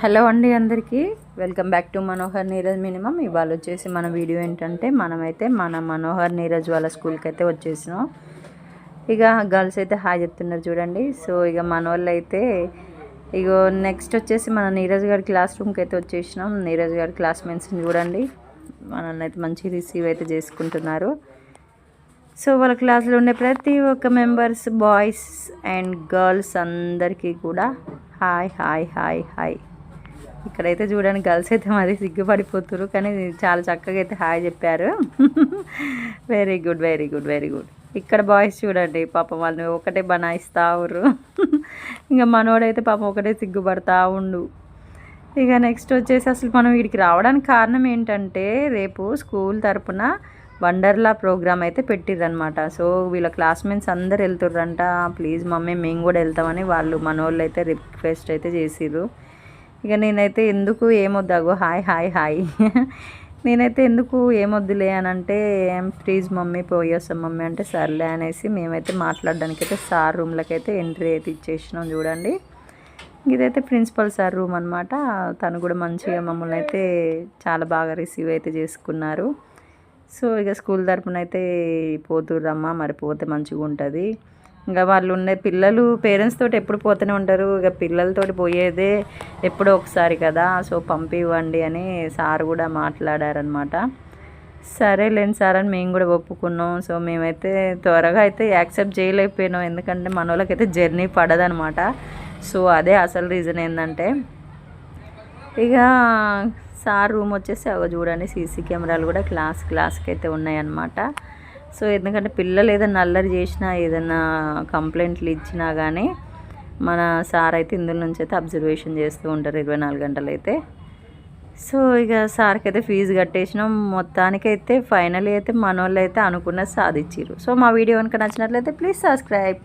Hello అండి అందరికీ. Welcome back to Manohar Neeraj minimum. ఇవాళ వచ్చేసి మన వీడియో ఏంటంటే మనమైతే మన మనోహర్ నీరజ్ వాళ్ళ స్కూల్కి అయితే వచ్చేసినాం. ఇక గర్ల్స్ అయితే హాయ్ చెప్తున్నారు చూడండి. సో ఇక మన వాళ్ళు అయితే ఇగో నెక్స్ట్ వచ్చేసి మన నీరజ్ గారి క్లాస్ రూమ్కి అయితే వచ్చేసినాం. నీరజ్ గారి క్లాస్మేట్స్ని చూడండి. మనల్ని అయితే మంచి రిసీవ్ అయితే చేసుకుంటున్నారు. సో వాళ్ళ క్లాస్లో ఉండే ప్రతి ఒక్క మెంబర్స్ బాయ్స్ అండ్ గర్ల్స్ అందరికీ కూడా హాయ్ హాయ్ హాయ్ హాయ్. ఇక్కడైతే చూడండి గర్ల్స్ అయితే మరి సిగ్గుపడిపోతున్నారు కానీ చాలా చక్కగా అయితే హాయ్ చెప్పారు. Very good very good very good ఇక్కడ బాయ్స్ చూడండి పాపం వాళ్ళని ఒకటే బనాయిస్తా ఉర్రు. ఇంకా మనోడైతే పాపం ఒకటే సిగ్గుపడతా ఉండు. ఇక నెక్స్ట్ వచ్చేసి అసలు మనం వీడికి రావడానికి కారణం ఏంటంటే రేపు స్కూల్ తరపున వండర్లా ప్రోగ్రామ్ అయితే పెట్టిర్రనమాట సో వీళ్ళ క్లాస్మేట్స్ అందరు వెళ్తుర్రంట. ప్లీజ్ మమ్మీ మేము కూడా వెళ్తామని వాళ్ళు మనోళ్ళు అయితే రిక్వెస్ట్ అయితే చేసిర్రు. ఇక నేనైతే ఎందుకు ఏమొద్దాగో హాయ్ హాయ్ హాయ్. నేనైతే ఎందుకు ఏమొద్దులే అని అంటే ప్లీజ్ మమ్మీ పోయేస్తాం మమ్మీ అంటే సర్లే అనేసి మేమైతే మాట్లాడడానికి అయితే సార్ రూమ్లకి అయితే ఎంట్రీ అయితే ఇచ్చేసినాం చూడండి. ఇదైతే ప్రిన్సిపల్ సార్ రూమ్ అనమాట తను కూడా మంచిగా మమ్మల్ని అయితే చాలా బాగా రిసీవ్ అయితే చేసుకున్నారు. సో ఇక స్కూల్ తరపున అయితే పోతుర్రమ్మా మరి పోతే మంచిగా ఉంటుంది. ఇంకా వాళ్ళు ఉండే పిల్లలు పేరెంట్స్ తోటి ఎప్పుడు పోతూనే ఉంటారు. ఇక పిల్లలతోటి పోయేదే ఎప్పుడో ఒకసారి కదా సో పంపివ్వండి అని సార్ కూడా మాట్లాడారనమాట సరేలేండి సార్ అని మేము కూడా ఒప్పుకున్నాం. సో మేమైతే త్వరగా అయితే యాక్సెప్ట్ చేయలేకపోయినాం. ఎందుకంటే మన వాళ్ళకైతే జర్నీ పడదనమాట సో అదే అసలు రీజన్ ఏంటంటే ఇక సార్ రూమ్ వచ్చేసి అవి చూడండి సీసీ కెమెరాలు కూడా క్లాస్ క్లాస్కి అయితే ఉన్నాయన్నమాట. సో ఎందుకంటే పిల్లలు ఏదైనా అల్లరి చేసినా ఏదైనా కంప్లైంట్లు ఇచ్చినా కానీ మన సార్ అయితే ఇందులో నుంచి అయితే అబ్జర్వేషన్ చేస్తూ ఉంటారు ఇరవై నాలుగు గంటలు అయితే సో ఇక సార్కి అయితే ఫీజు కట్టేసినాం. మొత్తానికైతే ఫైనల్ అయితే మన వాళ్ళు అయితే అనుకున్నది సాధించారు సో మా వీడియో కనుక నచ్చినట్లయితే ప్లీజ్ సబ్స్క్రైబ్